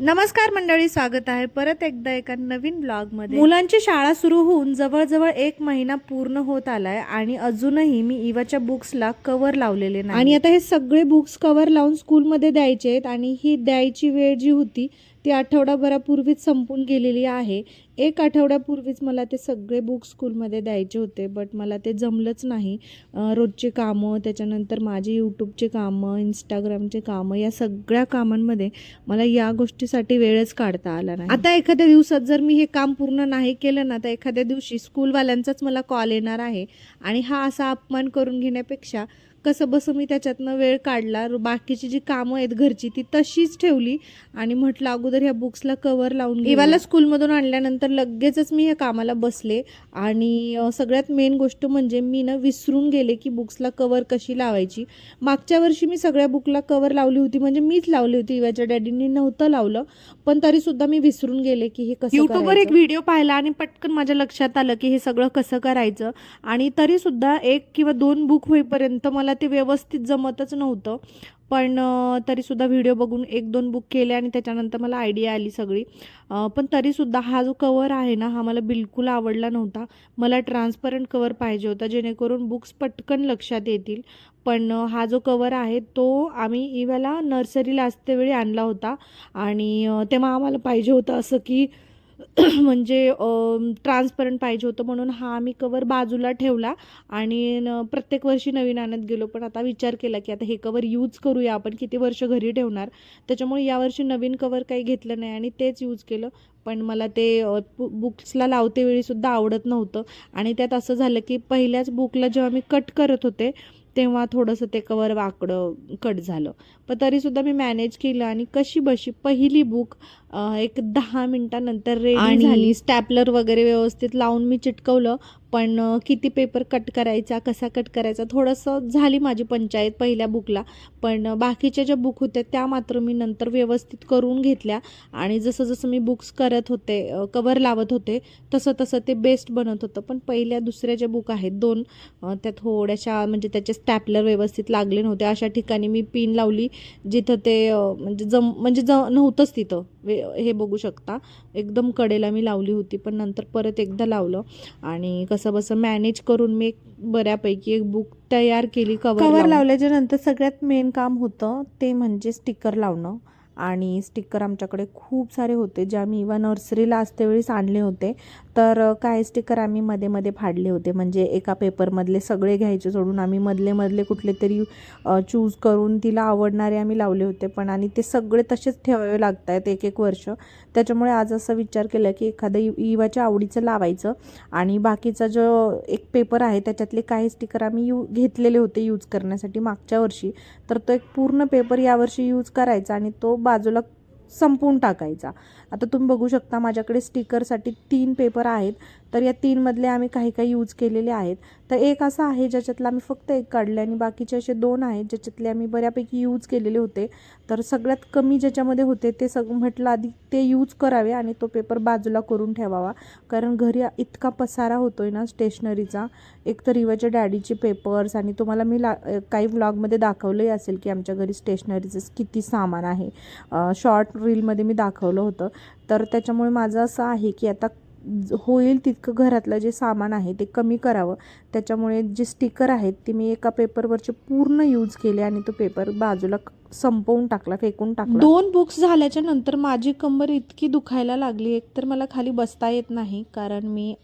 नमस्कार मंडळी स्वागत आहे परत एकदा एका नवीन ब्लॉगमध्ये मुलांची शाळा सुरू होऊन जवळजवळ एक महिना पूर्ण होत आलाय आणि अजूनही मी इवाच्या बुक्सला कव्हर लावलेले नाही. आणि आता हे सगळे बुक्स कव्हर लावून स्कूलमध्ये द्यायचे आहेत आणि ही द्यायची वेळ जी होती ती आठवडाभरापूर्वीच संपून गेलेली आहे. एक आठवड्यापूर्वीच मला ते सगळे बुक स्कूलमध्ये द्यायचे होते बट मला ते जमलंच नाही. रोजचे कामं त्याच्यानंतर माझे यूट्यूबचे कामं इंस्टाग्रामचे कामं या सगळ्या कामांमध्ये मला या गोष्टीसाठी वेळच काढता आला नाही. आता एखाद्या दिवसात जर मी हे काम पूर्ण नाही केलं ना तर एखाद्या दिवशी स्कूलवाल्यांचाच मला कॉल येणार आहे. आणि हा असा अपमान करून घेण्यापेक्षा कसं बसं मी त्याच्यातनं वेळ काढला बाकीची जी कामं आहेत घरची ती तशीच ठेवली आणि म्हटलं अगोदर ह्या बुक्सला कवर लावून इवाला स्कूलमधून आणल्यानंतर लगेचच मी ह्या कामाला बसले आणि सगळ्यात मेन गोष्ट म्हणजे मी ना विसरून गेले की बुक्सला कवर कशी लावायची. मागच्या वर्षी मी सगळ्या बुकला कवर लावली होती म्हणजे मीच लावली होती इवाच्या डॅडींनी नव्हतं लावलं पण तरी सुद्धा मी विसरून गेले की हे कसं युट्यूबवर एक व्हिडिओ पाहिला आणि पटकन माझ्या लक्षात आलं की हे सगळं कसं करायचं आणि तरी सुद्धा एक किंवा दोन बुक होईपर्यंत मला ते व्यवस्थित जमतच नव्हतं. पण तरीसुद्धा व्हिडिओ बघून एक दोन बुक केले आणि त्याच्यानंतर मला आयडिया आली सगळी. पण तरीसुद्धा हा जो कवर आहे ना हा मला बिलकुल आवडला नव्हता. मला ट्रान्सपरंट कवर पाहिजे होता जेणेकरून बुक्स पटकन लक्षात येतील. पण हा जो कवर आहे तो आम्ही इव्याला नर्सरीला असतेवेळी आणला होता. आणि तेव्हा आम्हाला पाहिजे होतं असं की म्हणजे ट्रान्सपरंट पाहिजे होतं म्हणून हा आम्ही कवर बाजूला ठेवला आणि प्रत्येक वर्षी नवीन आणत गेलो. पण आता विचार केला की आता हे कवर यूज करूया आपण किती वर्ष घरी ठेवणार? त्याच्यामुळे यावर्षी नवीन कवर काही घेतलं नाही आणि तेच यूज केलं. पण मला ते बुक्सला लावते वेळीसुद्धा आवडत नव्हतं. आणि त्यात असं झालं की पहिल्याच बुकला जेव्हा मी कट करत होते तेव्हा थोडंसं ते कवर वाकडं कट झालं. पण तरीसुद्धा मी मॅनेज केलं आणि कशी बशी पहिली बुक एक दहा मिनिटानंतर रेडी झाली. स्टॅपलर वगैरे व्यवस्थित लावून मी चिटकवलं. पण किती पेपर कट करायचा कसा कट करायचा थोडंसं झाली माझी पंचायत पहिल्या बुकला. पण बाकीच्या ज्या बुक होत्या त्या मात्र मी नंतर व्यवस्थित करून घेतल्या. आणि जसं जसं मी बुक्स करत होते कवर लावत होते तसं तसं ते बेस्ट बनत होतं. पण पहिल्या दुसऱ्या ज्या बुक आहेत दोन त्या थोड्याशा म्हणजे त्याचे स्टॅपलर व्यवस्थित लागले नव्हते. अशा ठिकाणी मी पिन लावली जिथं ते म्हणजे जम म्हणजे ज नव्हतंच तिथं. वे हे बघू शकता. एकदम कडेला मी लावली होती पण नंतर परत एकदा लावलं. आणि कसं बसं मॅनेज करून मी एक बऱ्यापैकी एक बुक तयार केली कवर कवर लावल्याच्या नंतर सगळ्यात मेन काम होतं ते म्हणजे स्टिकर लावणं. आणि स्टिकर आमच्याकडे खूप सारे होते जे आम्ही इव्हा नर्सरीला असते आणले होते. तर काय काही स्टिकर आम्ही मध्ये मध्ये फाडले होते. म्हणजे एका पेपरमधले सगळे घ्यायचे सोडून आम्ही मधले मधले कुठले तरी चूज करून तिला आवडणारे आम्ही लावले होते. पण आणि ते सगळे तसेच ठेवावे लागत आहेत एक एक वर्ष. त्याच्यामुळे आज असा विचार केला की एखादं इ- इवाच्या आवडीचं लावायचं आणि बाकीचा जो एक पेपर आहे त्याच्यातले काही स्टिकर आम्ही यू घेतलेले होते यूज करण्यासाठी मागच्या वर्षी. तर तो एक पूर्ण पेपर यावर्षी यूज करायचा आणि तो बाजूला संपवून टाकायचा. आता तुम्ही बघू शकता माझ्याकडे स्टिकरसाठी तीन पेपर आहेत. तर या तीनमधले आम्ही काही काही यूज केलेले आहेत. तर एक असा आहे ज्याच्यातला आम्ही फक्त एक काढले आणि बाकीचे असे दोन आहेत ज्याच्यातले आम्ही बऱ्यापैकी यूज केलेले होते. तर सगळ्यात कमी ज्याच्यामध्ये होते ते सग म्हटलं आधी ते यूज करावे आणि तो पेपर बाजूला करून ठेवावा. कारण घरी इतका पसारा होतो आहे ना स्टेशनरीचा एक तर रिवाच्या डॅडीचे पेपर्स आणि तुम्हाला मी ला काही व्लॉगमध्ये दाखवलंही असेल की आमच्या घरी स्टेशनरीचं किती सामान आहे. शॉर्ट रीलमध्ये मी दाखवलं होतं. तर त्याच्यामुळे माझं असं आहे की आता होईल तितकं घरातलं जे सामान आहे ते कमी करावं. त्याच्यामुळे जे स्टिकर आहेत ते मी एका पेपरवरचे पूर्ण यूज केले आणि तो पेपर बाजूला संपवून टाकला फेकून टाकला. दोन बुक्स झाल्याच्यानंतर माझी कंबर इतकी दुखायला लागली एक तर मला खाली बसता येत नाही कारण मी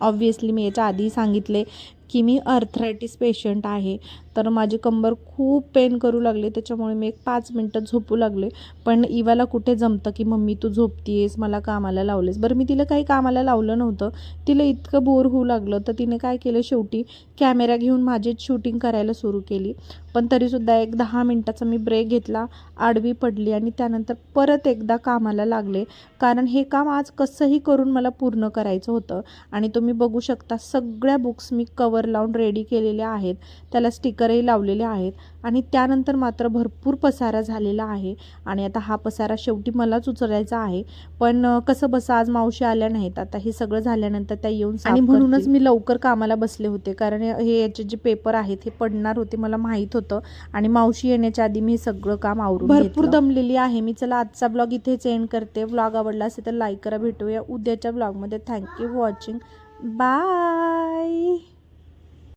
ऑब्व्हियसली मी याच्या आधी सांगितले की मी अर्थरायटिस पेशंट आहे. तर माझी कंबर खूप पेन करू लागले. त्याच्यामुळे मी एक पाच मिनटं झोपू लागले. पण इवाला कुठे जमतं की मम्मी तू झोपतीयेस मला कामाला लावलेस. बरं मी तिला काही कामाला लावलं नव्हतं. तिला इतकं बोर होऊ लागलं. तर तिने काय केलं शेवटी कॅमेरा घेऊन माझीच शूटिंग करायला सुरू केली. पण तरीसुद्धा एक दहा मिनटाचा मी ब्रेक घेतला. आडवी पडली आणि त्यानंतर परत एकदा कामाला लागले. कारण हे काम आज कसंही करून मला पूर्ण करायचं होतं. आणि तुम्ही बघू शकता सगळ्या बुक्स मी कवर लावून रेडी केलेल्या आहेत. त्याला स्टिकर स्टिकरही लावलेले आहेत आणि त्यानंतर मात्र भरपूर पसारा झालेला आहे. आणि आता हा पसारा शेवटी मलाच उचलायचा आहे. पण कसं बसं आज मावशी आल्या नाहीत. आता हे सगळं झाल्यानंतर त्या येऊन आणि म्हणूनच मी लवकर कामाला बसले होते. कारण हे याचे जे पेपर आहेत हे पडणार होते मला माहीत होतं. आणि मावशी येण्याच्या आधी मी सगळं काम आवरून भरपूर दमलेली आहे. मी चला आजचा ब्लॉग इथेच एंड करते. ब्लॉग आवडला असेल तर लाईक करा भेटूया उद्याच्या ब्लॉगमध्ये. Thank you for watching bye